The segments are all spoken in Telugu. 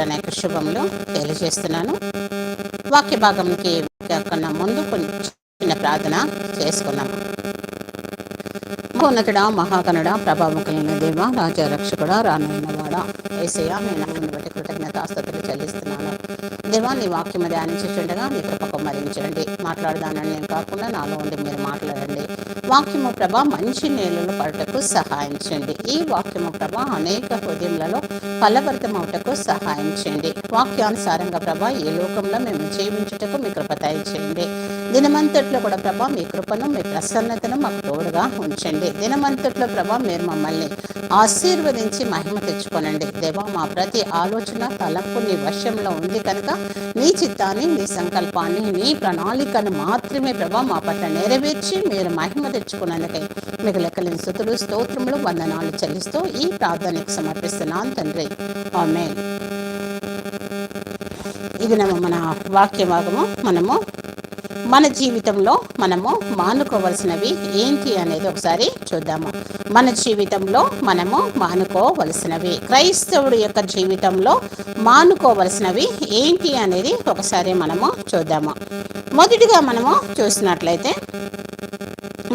అనేక శుభములు తెలియజేస్తున్నాను. వాక్య భాగంకి కన్నా ముందు కొంచెం చిన్న ప్రార్థన చేసుకున్నాము మహోన్నతుడ మహాగణుడ ప్రభావం కలిగిన దేవ రాజా రక్షకుడ రానున్నవాడ ఏసయ్య నేను నామమును బట్టి కృతజ్ఞతాస్తుతులు చెల్లిస్తున్నాను. దేవా నీ వాక్యం ధ్యానించుండగా మీ కృపకు మరించండి. మాట్లాడదానని నేను కాకుండా నాలో ఉండి మీరు మాట్లాడండి. వాక్యము ప్రభ మంచి నేలలో పడటకు సహాయం చేయండి. ఈ వాక్యము ప్రభ అనేక హృదయములలో ఫలభరితమవుటకు సహాయం చేయండి. వాక్యానుసారంగా ప్రభ ఈ లోకంలో మేము జీవించుటకు మీ కృప చేయండి దినమంతట్లో కూడా ప్రభా మీ కృపను మీ ప్రసన్నతను మాకు తోడుగా ఉంచండి. దినమంతట్లో ప్రభా మీరు మమ్మల్ని ఆశీర్వదించి మహిమ తెచ్చుకోనండి. దేవా మా ప్రతి ఆలోచన తలంపు నీ వశంలో ఉంది కనుక నీ చిత్తాన్ని నీ సంకల్పాన్ని నీ ప్రణాళికను మాత్రమే ప్రభా మా పట్ల నెరవేర్చి మీరు మహిమ తెచ్చుకున్నందుకై. మీకు లెక్కలేని స్థుతులు స్తోత్రములు వందనాలు చెల్లిస్తూ ఈ ప్రార్థనకు సమర్పిస్తున్నాను తండ్రి. ఆమె ఇది మన వాక్యభాగము. మనము మన జీవితంలో మనము మానుకోవలసినవి ఏంటి అనేది ఒకసారి చూద్దాము. మన జీవితంలో మనము మానుకోవలసినవి. క్రైస్తవుడి యొక్క జీవితంలో మానుకోవలసినవి ఏంటి అనేది ఒకసారి మనము చూద్దాము. మొదటిగా మనము చూసినట్లయితే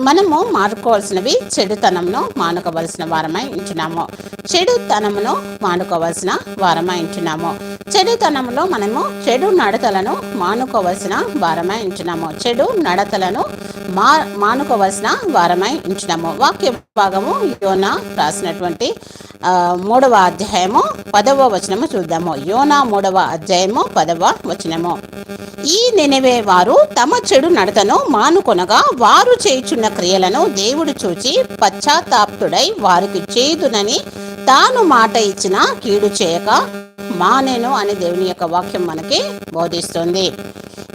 మనము మానుకోవాల్సినవి చెడుతనంను మానుకోవలసిన వారమై ఉంచున్నాము చెడుతనమును మానుకోవలసిన వారమై ఉంచున్నాము చెడుతనంలో మనము చెడు నడతలను మానుకోవలసిన వారమై ఉంచున్నాము చెడు నడతలను మా మానుకోవలసిన వారమై ఉంచున్నాము వాక్య భాగము యోన రాసినటువంటి మూడవ అధ్యాయము పదవ వచనము చూద్దాము. యోనా మూడవ అధ్యాయము పదవ వచనము. ఈ నెనవే వారు తమ చెడు నడతను మానుకొనగా వారు చేయుచున్న క్రియలను దేవుడు చూచి పశ్చాత్తాప్తుడై వారికి చేదునని తాను మాట ఇచ్చిన కీడు చేయక మానేను అని దేవుని యొక్క వాక్యం మనకి బోధిస్తుంది.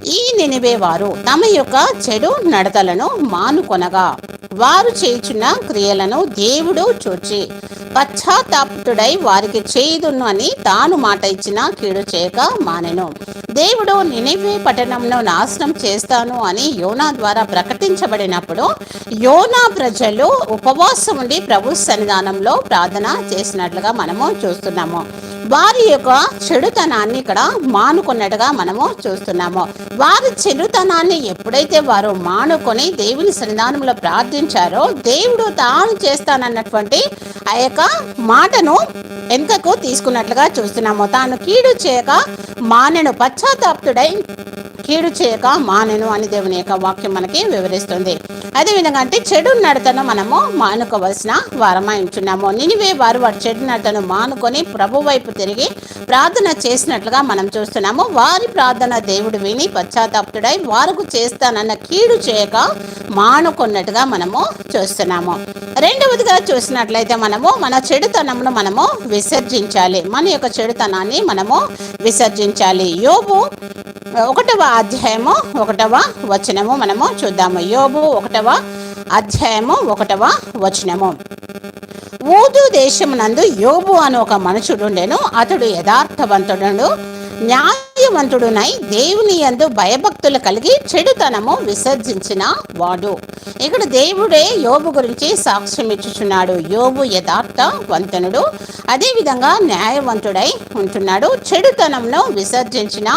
ఈ నినివే వారు తమ యొక్క చెడు నడతలను మానుకొనగా వారు చేయుచున్న క్రియలను దేవుడు చూచి పశ్చాత్తాపుడై వారికి చేయుదును అని తాను మాట ఇచ్చిన కీడు చేయక మానెను. దేవుడు నినివే పట్టణంను నాశనం చేస్తాను అని యోనా ద్వారా ప్రకటించబడినప్పుడు యోనా ప్రజలు ఉపవాసం ఉండి ప్రభు సన్నిధానంలో ప్రార్థన చేసినట్లుగా మనము చూస్తున్నాము. వారి యొక్క చెడుతనాన్ని ఇక్కడ మానుకున్నట్టుగా మనము చూస్తున్నాము. వారి చెడుతనాన్ని ఎప్పుడైతే వారు మానుకొని దేవుని సన్నిధానంలో ప్రార్థించారో దేవుడు తాను చేస్తానన్నటువంటి ఆ యొక్క మాటను వెనుకకు తీసుకున్నట్లుగా చూస్తున్నాము. తాను కీడు చేయక మానెను పశ్చాత్తాప్తుడై కీడు చేయక మానెను అని దేవుని యొక్క వాక్యం మనకి వివరిస్తుంది. అదేవిధంగా అంటే చెడు నడతను మనము మానుకోవలసిన వారమై ఉంటున్నాము. నినివే వారు వారి చెడు నడతను మానుకొని ప్రభు వైపు తిరిగి ప్రార్థన చేసినట్లుగా మనం చూస్తున్నాము. వారి ప్రార్థన దేవుడు విని పశ్చాత్తాప్తుడై వారికి చేస్తానన్న కీడు చేయక మానుకున్నట్టుగా మనము చూస్తున్నాము. రెండవదిగా చూసినట్లయితే మనము మన చెడుతనమును మనము విసర్జించాలి. మన యొక్క చెడుతనాన్ని మనము విసర్జించాలి. యోబు ఒకటవ అధ్యాయము ఒకటవ వచనము మనము చూద్దాము. యోబు ఒకటవ అధ్యాయము ఒకటవ వచనము. ఊదు దేశమునందు యోబు అని ఒక మనుషుడుండెను. అతడు యథార్థవంతుడు న్యాయవంతుడునై దేవుని యందు భయభక్తులు కలిగి చెడుతనము విసర్జించిన వాడు. ఇక్కడ దేవుడే యోబు గురించి సాక్ష్యం ఇచ్చుచున్నాడు. యోబు యథార్థవంతనుడు అదేవిధంగా న్యాయవంతుడై ఉంటున్నాడు. చెడుతనంను విసర్జించిన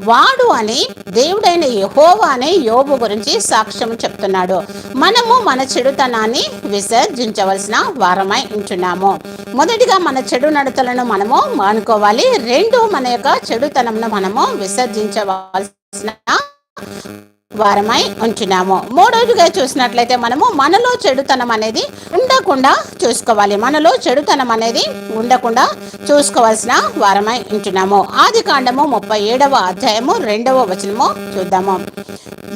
వాడు అని దేవుడైన యహోవా అనే యోబు గురించి సాక్ష్యం చెప్తున్నాడు. మనము మన చెడుతనాన్ని విసర్జించవలసిన వారమై ఉంటున్నాము. మొదటిగా మన చెడు నడతలను మనము మానుకోవాలి. రెండు మన యొక్క చెడుతనంను మనము విసర్జించవలసిన వారమై ఉంచున్నాము. మూడోదిగా చూసినట్లయితే మనము మనలో చెడుతనం అనేది ఉండకుండా చూసుకోవాలి. మనలో చెడుతనం అనేది ఉండకుండా చూసుకోవాల్సిన వారమై ఉంటున్నాము ఆది కాండము ముప్పై ఏడవ అధ్యాయము రెండవ వచనము చూద్దాము.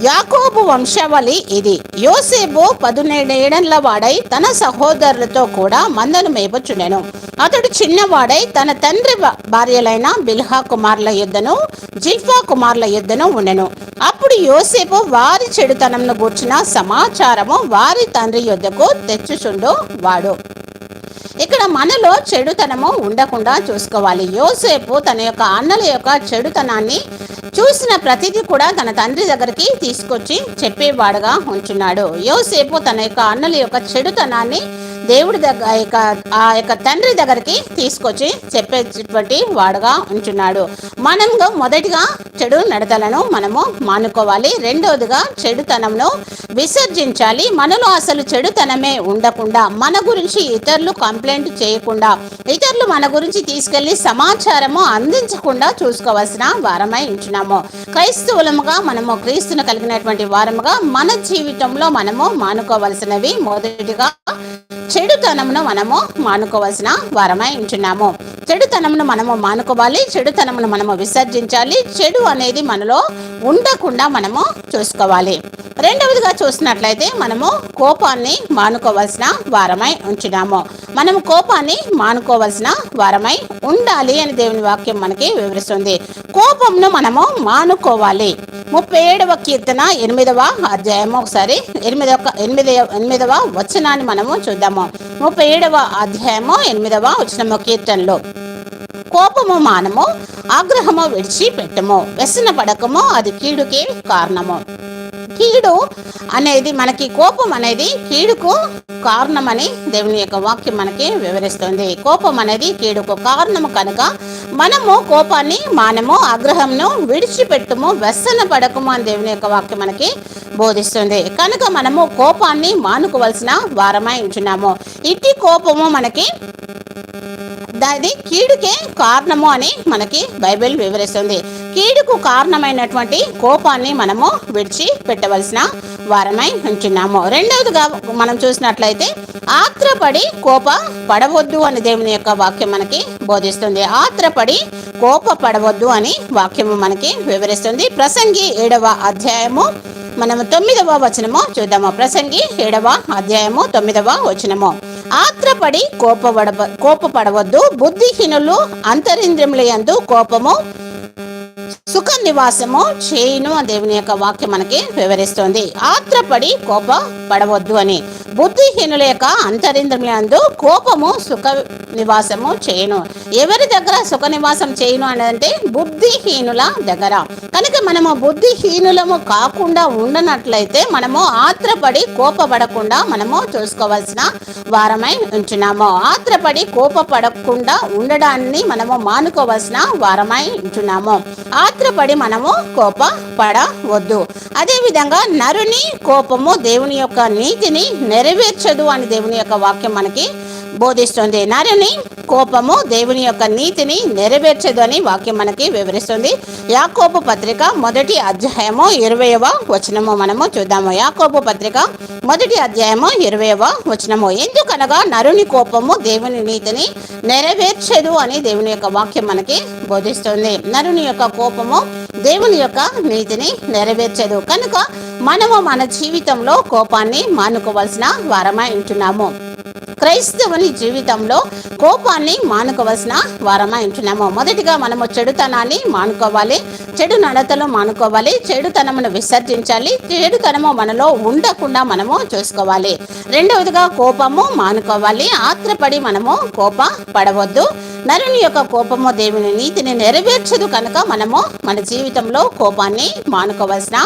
యాకోబు వంశావళి ఇది. యోసేపు పదునేడేళ్ళ వాడై తన సహోదరులతో కూడా మందను మేపుచుండెను. అతడు చిన్నవాడై తన తండ్రి భార్యలైన బిల్హా కుమార్ల యుద్ధను జిల్ఫా కుమార్ల యుద్ధను ఉండెను. అప్పుడు యోసేపు వారి చెడుతనంను గూర్చిన సమాచారము వారి తండ్రి యుద్ధకు తెచ్చుచుండు వాడు. ఇక్కడ మనలో చెడుతనము ఉండకుండా చూసుకోవాలి. యోసేపు తన యొక్క అన్నల యొక్క చెడుతనాన్ని చూసిన ప్రతిదీ కూడా తన తండ్రి దగ్గరికి తీసుకొచ్చి చెప్పేవాడుగా ఉంచున్నాడు యోసేపు తన యొక్క అన్నల యొక్క చెడుతనాన్ని దేవుడి దగ్గర ఆ యొక్క ఆ యొక్క తండ్రి దగ్గరికి తీసుకొచ్చి చెప్పేటటువంటి వాడుగా ఉంటున్నాడు మనము మొదటిగా చెడు నడతలను మనము మానుకోవాలి. రెండవదిగా చెడుతనంను విసర్జించాలి. మనలో అసలు చెడుతనమే ఉండకుండా మన గురించి ఇతరులు కంప్లైంట్ చేయకుండా ఇతరులు మన గురించి తీసుకెళ్ళి సమాచారము అందించకుండా చూసుకోవాల్సిన వారమై ఉంటున్నాము క్రైస్తవులముగా మనము క్రీస్తును కలిగినటువంటి వారముగా మన జీవితంలో మనము మానుకోవలసినవి మొదటిగా చెడుతనమును మనము మానుకోవాల్సిన వారమై ఉంటున్నాము చెడుతనమును మనము మానుకోవాలి చెడుతనమును మనము విసర్జించాలి చెడు అనేది మనలో ఉండకుండా మనము చూసుకోవాలి. రెండవదిగా చూసినట్లయితే మనము కోపాన్ని మానుకోవాల్సిన వారమై ఉంచినాము మనము కోపాన్ని మానుకోవాల్సిన వారమై ఉండాలి అని దేవుని వాక్యం మనకి వివరిస్తుంది. కోపంను మనము మానుకోవాలి. ముప్పై ఏడవ కీర్తన ఎనిమిదవ అధ్యాయము ఒకసారి ఎనిమిదవ ఎనిమిది ఎనిమిదవ వచనాన్ని మనము చూద్దాము. ముప్పై ఏడవ అధ్యాయము ఎనిమిదవ వచనము కీర్తనలో. కోపము మానము ఆగ్రహము విడిచిపెట్టము వ్యసన పడకము అది కీడుకే కారణము. కీడు అనేది మనకి కోపం అనేది కీడుకు కారణమని దేవుని యొక్క వాక్యం మనకి వివరిస్తుంది. కోపం అనేది కీడుకు కారణము కనుక మనము కోపాన్ని మానము ఆగ్రహంను విడిచిపెట్టుము వ్యసన పడకము అని దేవుని యొక్క వాక్యం మనకి బోధిస్తుంది. కనుక మనము కోపాన్ని మానుకోవలసిన వారమై ఉంచున్నాము ఇట్టి కోపము మనకి దాని కీడుకే కారణము అని మనకి బైబిల్ వివరిస్తుంది. కీడుకు కారణమైనటువంటి కోపాన్ని మనము విడిచి పెట్టవలసిన వారమై ఉంచున్నాము రెండవదిగా మనం చూసినట్లయితే ఆత్రపడి కోప పడవద్దు అని దేవుని యొక్క వాక్యం మనకి బోధిస్తుంది. ఆత్రపడి కోప పడవద్దు అని వాక్యము మనకి వివరిస్తుంది. ప్రసంగి ఏడవ అధ్యాయము మనము తొమ్మిదవ వచనము చూద్దాము. ప్రసంగి ఏడవ అధ్యాయము తొమ్మిదవ వచనము. ఆత్రపడి కోపపడ కోపపడవద్దు. బుద్ధిహీనులు అంతరింద్రియములందు కోపము సుఖ నివాసము చేయును దేవుని యొక్క వాక్యం మనకి వివరిస్తుంది. ఆత్రపడి కోప పడవద్దు అని. బుద్ధిహీనుల యొక్క అంతరింద్రములందు కోపము సుఖ నివాసము చేయను. ఎవరి దగ్గర సుఖ నివాసం చేయను అంటే బుద్ధిహీనుల దగ్గర. కనుక మనము బుద్ధిహీనులము కాకుండా ఉండనట్లయితే మనము ఆత్రపడి కోపపడకుండా మనము చూసుకోవాల్సిన వారమై ఉంచున్నాము ఆత్రపడి కోపపడకుండా ఉండడాన్ని మనము మానుకోవాల్సిన వారమై ఉంటున్నాము. ఆత్రపడి మనము కోప పడవద్దు అదేవిధంగా నరుని కోపము దేవుని యొక్క నీతిని నెరవేర్చదు అని దేవుని యొక్క వాక్యం మనకి బోధిస్తుంది. నరుని కోపము దేవుని యొక్క నీతిని నెరవేర్చదు అని వాక్యం మనకి వివరిస్తుంది. యాకోబు పత్రిక మొదటి అధ్యాయము ఇరవైవ వచనము మనము చూద్దాము. యాకోబు పత్రిక మొదటి అధ్యాయము ఇరవైవ వచనము. ఎందుకనగా నరుని కోపము దేవుని నీతిని నెరవేర్చదు అని దేవుని యొక్క వాక్యం మనకి బోధిస్తుంది. నరుని యొక్క కోపము దేవుని యొక్క నీతిని నెరవేర్చదు. కనుక మనము మన జీవితంలో కోపాన్ని మానుకోవాల్సిన వారమై ఉంటున్నాము. క్రైస్తవుని జీవితంలో కోపాన్ని మానుకోవాల్సిన వారమై ఉంటున్నాము. మొదటిగా మనము చెడుతనాన్ని మానుకోవాలి చెడు నడతలు మానుకోవాలి చెడుతనమును విసర్జించాలి చెడుతనము మనలో ఉండకుండా మనము చూసుకోవాలి. రెండవదిగా కోపము మానుకోవాలి ఆత్రపడి మనము కోప పడవద్దు నరుని యొక్క కోపము దేవుని నీతిని నెరవేర్చదు కనుక మనము మన జీవితంలో కోపాన్ని మానుకోవాల్సిన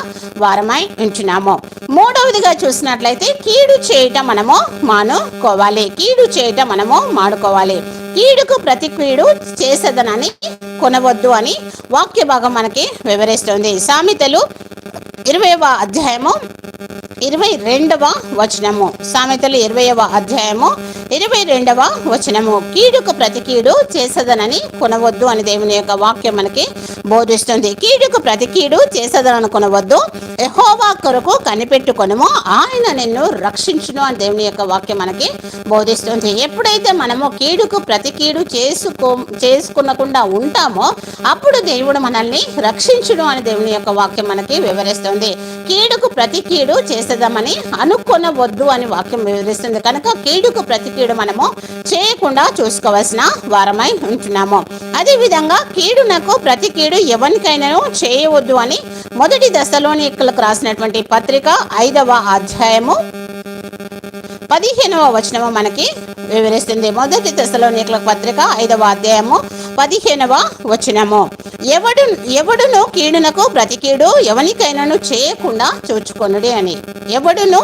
వారమై ఉంచున్నాము మూడవదిగా చూసినట్లయితే కీడు చేయటం మనము మానుకోవాలి. కీడు చేయటం మనము మానుకోవాలి కీడుకు ప్రతి కీడు చేసేదనని కొనవద్దు అని వాక్య భాగం మనకి వివరిస్తుంది. సామెతలు ఇరవైవ అధ్యాయము ఇరవై రెండవ వచనము. సామెతలు ఇరవైవ అధ్యాయము ఇరవై రెండవ వచనము. కీడుకు ప్రతి కీడు చేసదనని కొనవద్దు అని దేవుని యొక్క వాక్యం మనకి బోధిస్తుంది. కీడుకు ప్రతి కీడు చేసదనని కొనవద్దు. ఎహోవా కొరకు కనిపెట్టుకొనము. ఆయన నిన్ను రక్షించును అని దేవుని యొక్క వాక్యం మనకి బోధిస్తుంది. ఎప్పుడైతే మనము కీడుకు ప్రతి కీడు చేసుకో చేసుకునకుండా ఉంటామో అప్పుడు దేవుడు మనల్ని రక్షించును అని దేవుని యొక్క వాక్యం మనకి వివరిస్తుంది. కీడుకు ప్రతి కీడు చేసేదామని అనుకొనవద్దు అని వాక్యం వివరిస్తుంది. కనుక కీడుకు ప్రతి కీడు మనము చేయకుండా చూసుకోవాల్సిన వారమై ఉంటున్నాము. అదేవిధంగా కీడునకు ప్రతి కీడు ఎవరికైనాను చేయవద్దు అని మొదటి దశలోని రాసినటువంటి పత్రిక ఐదవ అధ్యాయము పదిహేనవ వచనము మనకి వివరిస్తుంది. మొదటి దశలోని పత్రిక ఐదవ అధ్యాయము పదిహేనవ వచనము. ఎవడు ఎవడును కీడునకు ప్రతికీడు ఎవనికైనాను చేయకుండా చూచుకొనుడే అని. ఎవడును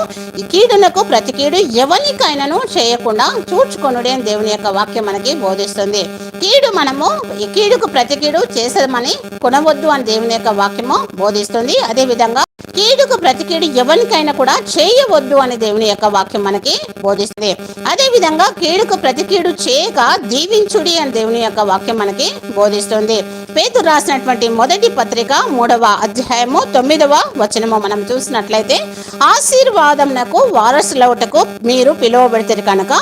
కీడునకు ప్రతికీడు ఎవనికైనాను చేయకుండా చూచుకొనుడే అని దేవుని యొక్క వాక్యం మనకి బోధిస్తుంది. కీడు మనము ఈ కీడుకు ప్రతికీడు కీడు కొనవద్దు అని దేవుని యొక్క వాక్యము బోధిస్తుంది. అదేవిధంగా కీడుకు ప్రతికీడు ఎవరికైనా కూడా చేయవద్దు అని దేవుని యొక్క వాక్యం మనకి బోధిస్తుంది. అదే విధంగా కీడుకు ప్రతికీడు చేయక దీవించుడి అని దేవుని యొక్క వాక్యం మనకి బోధిస్తుంది. పేతు రాసినటువంటి మొదటి పత్రిక మూడవ అధ్యాయము తొమ్మిదవ వచనము మనం చూసినట్లయితే ఆశీర్వాదమునకు వారసులవుటకు మీరు పిలువబడితే కనుక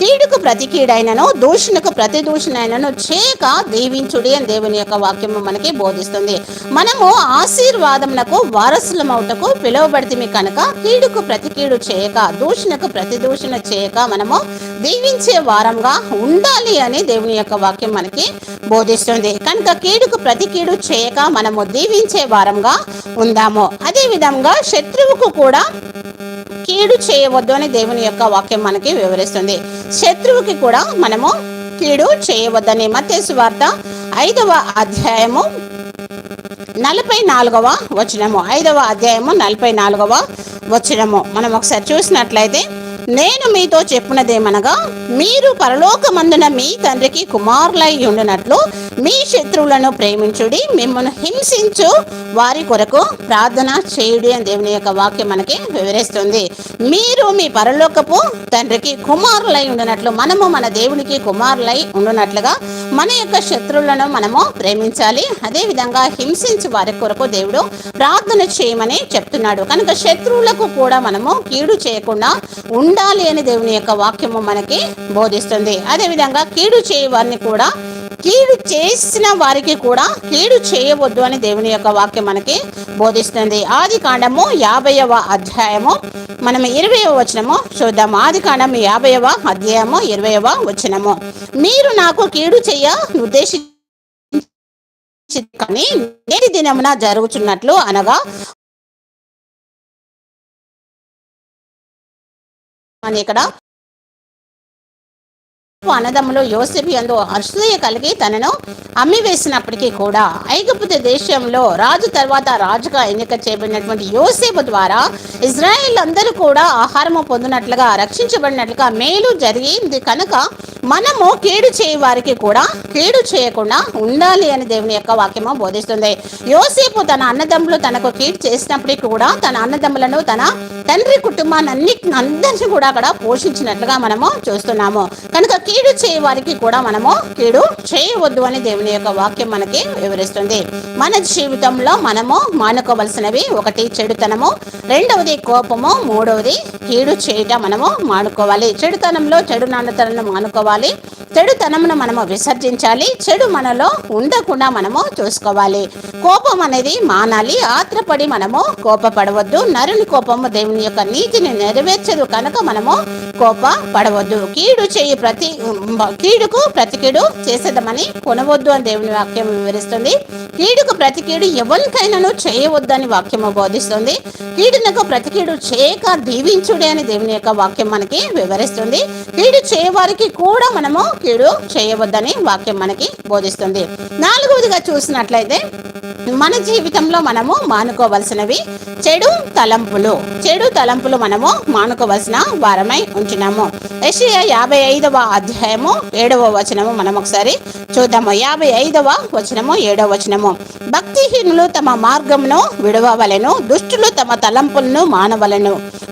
కీడుకు ప్రతి కీడైనను దూషణకు ప్రతి దూషణైనను చేయక దీవించుడి అని దేవుని యొక్క వాక్యము మనకి బోధిస్తుంది. మనము ఆశీర్వాదమునకు వారసులమవుటకు పిలువబడితే కనుక కీడుకు ప్రతి కీడు చేయక దూషణకు ప్రతి దూషణ చేయక మనము దీవించే వారంగా ఉండాలి అని దేవుని యొక్క వాక్యం మనకి బోధిస్తుంది. కనుక కీడుకు ప్రతి కీడు చేయక మనము దీవించే వారంగా ఉందాము. అదే విధంగా శత్రువుకు కూడా కీడు చేయవద్దు అని దేవుని యొక్క వాక్యం మనకి వివరిస్తుంది. శత్రువుకి కూడా మనము కీడు చేయవద్దని మత్స్సు వార్త ఐదవ అధ్యాయము నలభై నాలుగవ వచనము. ఐదవ అధ్యాయము నలభై నాలుగవ వచనము. మనం ఒకసారి చూసినట్లయితే నేను మీతో చెప్పినదేమనగా మీరు పరలోకమందున మీ తండ్రికి కుమారులై ఉండినట్లు మీ శత్రువులను ప్రేమించుడి మిమ్మల్ని హింసించు వారి కొరకు ప్రార్థన చేయుడి అని దేవుని యొక్క వాక్యం మనకి వివరిస్తుంది. మీరు మీ పరలోకపు తండ్రికి కుమారులై ఉండినట్లు మనము మన దేవునికి కుమారులై ఉండినట్లుగా మన యొక్క శత్రువులను మనము ప్రేమించాలి. అదే విధంగా వారి కొరకు దేవుడు ప్రార్థన చేయమని చెప్తున్నాడు. కనుక శత్రువులకు కూడా మనము కీడు చేయకుండా ఉండాలి అని దేవుని యొక్క వాక్యము మనకి బోధిస్తుంది. అదే విధంగా కీడు చేయవారిని కూడా కీడు చేసిన వారికి కూడా కీడు చేయవద్దు అని దేవుని యొక్క వాక్యం మనకి బోధిస్తుంది. ఆది కాండము యాభైవ అధ్యాయము మనం ఇరవైవ వచనము చూద్దాం ఆది కాండము యాభైవ అధ్యాయము ఇరవైవ వచనము. మీరు నాకు కీడు చేయ ఉద్దేశి కానీ నేటి దినమున జరుగుతున్నట్లు అనగా అని ఇక్కడ అన్నదమ్ములు యోసేపు యందు అసూయ కలిగి తనను అమ్మి వేసినప్పటికీ కూడా ఐగుప్తు దేశంలో రాజు తర్వాత రాజుగా ఎన్నిక చేయబడినటువంటి యోసేపు ద్వారా ఇజ్రాయెల్ వీళ్ళందరూ కూడా ఆహారము పొందినట్లుగా రక్షించబడినట్లుగా మేలు జరిగింది. కనుక మనము కీడు చేయ వారికి కూడా కీడు చేయకుండా ఉండాలి అని దేవుని యొక్క వాక్యము బోధిస్తుంది. యోసేపు తన అన్నదమ్ములు తనకు కీడు చేసినప్పటికీ కూడా తన అన్నదమ్ములను తన తండ్రి కుటుంబాన్ని అన్నిటిని అందరినీ కూడా అక్కడ పోషించినట్లుగా మనము చూస్తున్నాము. కనుక కీడు చేయ వారికి కూడా మనము కీడు చేయవద్దు అని దేవుని యొక్క వాక్యం మనకి వివరిస్తుంది. మన జీవితంలో మనము మానుకోవలసినవి ఒకటి చెడుతనము. రెండవది కోపము. మూడవది కీడు చేయటం మనము మానుకోవాలి. చెడుతనంలో చెడు నాన్నతనం మానుకోవాలి. చెడుతనమును మనము విసర్జించాలి. చెడు మనలో ఉండకుండా మనము చూసుకోవాలి. కోపం అనేది మానాలి. ఆత్రపడి మనము కోపపడవద్దు. నరుని కోపము దేవుని యొక్క నీతిని నెరవేర్చదు కనుక మనము కోప పడవద్దు కీడు చేయి ప్రతి కీడుకు ప్రతి కీడు చేసేదమని కొనవద్దు అని దేవుని వాక్యం వివరిస్తుంది. కీడుకు ప్రతి కీడు ఎవరికైనాను చేయవద్దని వాక్యము బోధిస్తుంది. కీడునకు ప్రతి కీడు చేయక దీవించుడే అని దేవుని యొక్క వాక్యం మనకి వివరిస్తుంది. కీడు చేయవారికి కూడా మనము కీడు చేయవద్దని వాక్యం మనకి బోధిస్తుంది. నాలుగవదిగా చూసినట్లయితే మన జీవితంలో మనము మానుకోవలసినవి చెడు తలంపులు. చెడు తలంపులు మనము మానుకోవలసిన వారమై ఉంచినాము. యెషయా యాభై ఐదవ అధ్యాయము ఏడవ వచనము మనం ఒకసారి చూద్దాము. యాభై ఐదవ వచనము ఏడవ వచనము. భక్తిహీనులు తమ మార్గమును విడవవలెను దుష్టులు తమ తలంపులను మానవలను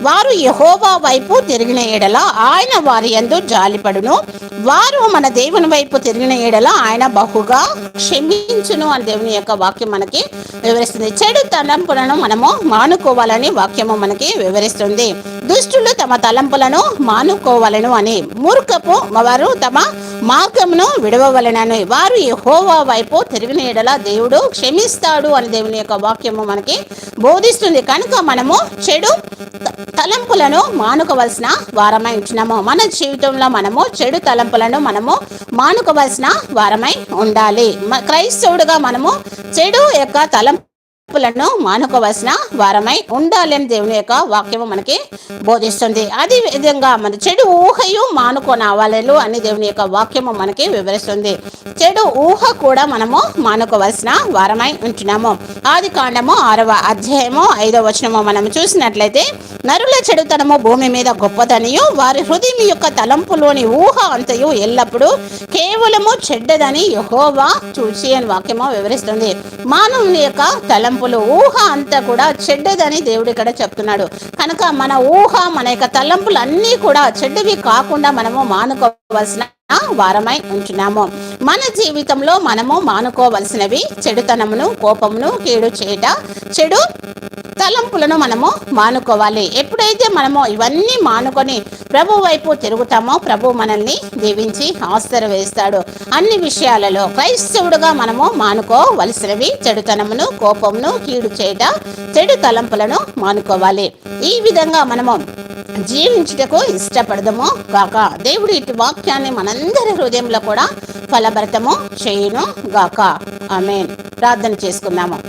వారు యహోవా వైపు తిరిగిన ఎడల ఆయన వారి యందు జాలిపడును. వారు మన దేవుని వైపు తిరిగిన ఎడల ఆయన బహుగా క్షమించును అని దేవుని యొక్క వాక్యం మనకి వివరిస్తుంది. చెడు తలంపులను మనము మానుకోవాలని వాక్యము మనకి వివరిస్తుంది. దుష్టులు తమ తలంపులను మానుకోవాలను అని మూర్ఖపు వారు తమ మార్గమును విడవవలనని వారు యెహోవా వైపు తిరిగిన ఎడల దేవుడు క్షమిస్తాడు అని దేవుని యొక్క వాక్యము మనకి బోధిస్తుంది. కనుక మనము చెడు తలంపులను మానుకోవలసిన వారమై ఉంచినాము. మన జీవితంలో మనము చెడు తలంపులను మనము మానుకోవలసిన వారమై ఉండాలి. క్రైస్తవుడుగా మనము చెడు యొక్క తలం తలంపులను మానుకోవలసిన వారమై ఉండాలని దేవుని యొక్క వాక్యము మనకి బోధిస్తుంది. అదే విధంగా మన చెడు ఊహయు మానుకోనవాళ్ళు అని దేవుని యొక్క వాక్యము మనకి వివరిస్తుంది. చెడు ఊహ కూడా మనము మానుకోవలసిన వారమై ఉంటున్నాము. ఆది కాండము ఆరవ అధ్యాయము ఐదవ వచనము మనం చూసినట్లయితే నరుల చెడుతనము భూమి మీద గొప్పదనియు వారి హృదయం యొక్క తలంపులోని ఊహ అంతయు ఎల్లప్పుడూ కేవలము చెడ్డదని యహోవా చూసి అని వాక్యము వివరిస్తుంది. మానవుని యొక్క తలంపులు ఊహ అంతా కూడా చెడ్డదని దేవుడు ఇక్కడ చెప్తున్నాడు. కనుక మన ఊహ మన యొక్క తలంపులు అన్నీ కూడా చెడ్డవి కాకుండా మనము మానుకోవాల్సిన వారమై ఉంటున్నాము. మన జీవితంలో మనము మానుకోవలసినవి చెడుతనమును కోపమును కీడు చేయట చెడు తలంపులను మనము మానుకోవాలి. ఎప్పుడైతే మనము ఇవన్నీ మానుకొని ప్రభు వైపు తిరుగుతామో ప్రభు మనల్ని దీవించి ఆశ్చర్యవేస్తాడు అన్ని విషయాలలో క్రైస్తవుడుగా మనము మానుకోవలసినవి చెడుతనమును కోపమును కీడు చేయట చెడు తలంపులను మానుకోవాలి. ఈ విధంగా మనము జీవించుటకు ఇష్టపడదము. గాక దేవుడి ఇటు వాక్యాన్ని మనందరి హృదయంలో కూడా ఫలభరితము చేయును గాక. ఆమెన్. ప్రార్థన చేసుకుందాము.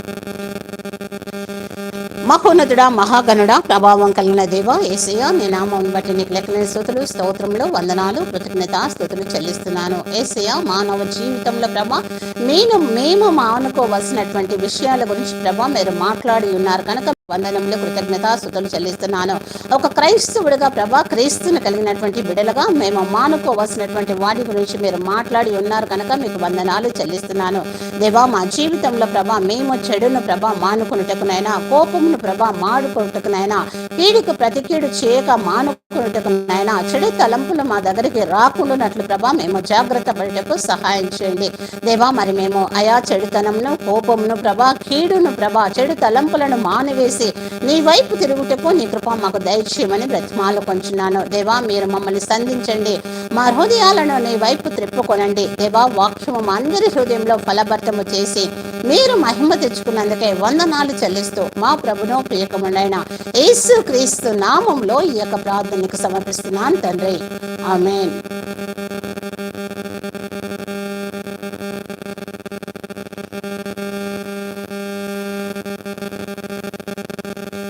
మహోన్నతుడా మహాగణుడ ప్రభావం కలిగిన దేవ ఏసయ్య నీ నామం బట్టి నీకు లెక్కలేని స్థుతులు స్తోత్రములు వందనాలు కృతజ్ఞత స్థుతులు చెల్లిస్తున్నాను. ఏసయ్య మానవ జీవితంలో ప్రభా నేను మేము మానుకోవలసినటువంటి విషయాల గురించి ప్రభా మీరు మాట్లాడి ఉన్నారు. కనుక వందనములు కృతజ్ఞత స్థుతులు చెల్లిస్తున్నాను. ఒక క్రైస్తవుడిగా ప్రభా క్రీస్తుని కలిగినటువంటి బిడలుగా మేము మానుకోవాల్సినటువంటి వాటి గురించి మీరు మాట్లాడి ఉన్నారు కనుక మీకు వందనాలు చెల్లిస్తున్నాను. దేవా మా జీవితంలో ప్రభా మేము చెడును ప్రభా మానుకున్నటకునైనా కోపమును ప్రభా మాడుకున్నటకునైనా కీడుకు ప్రతికీడు చేయక మానుకున్నటకునైనా చెడు తలంపులు మా దగ్గరికి రాకుండానట్లు ప్రభా మేము జాగ్రత్త పడటకు సహాయం చేయండి. దేవా మరి మేము అయా చెడుతనమును కోపమును ప్రభా కీడును ప్రభా చెడు తలంపులను మానివేసి నీ వైపు తిరుగుటకు నీ కృప మాకు దయచేయమని బ్రతిమాలు కొంచున్నాను. దేవా మీరు మమ్మల్ని సంధించండి. మా హృదయాలను నీ వైపు త్రిప్పుకొనండి. దేవా వాక్యము మా అందరి హృదయంలో ఫలభర్తము చేసి మీరు మహిమ తెచ్చుకున్నందుకే వందనాలు చెల్లిస్తూ మా ప్రభును ప్రియకముడైన యేసు క్రీస్తు నామంలో ఈ యొక్క ప్రార్థనకు సమర్పిస్తున్నాను తండ్రి. ఆమెన్.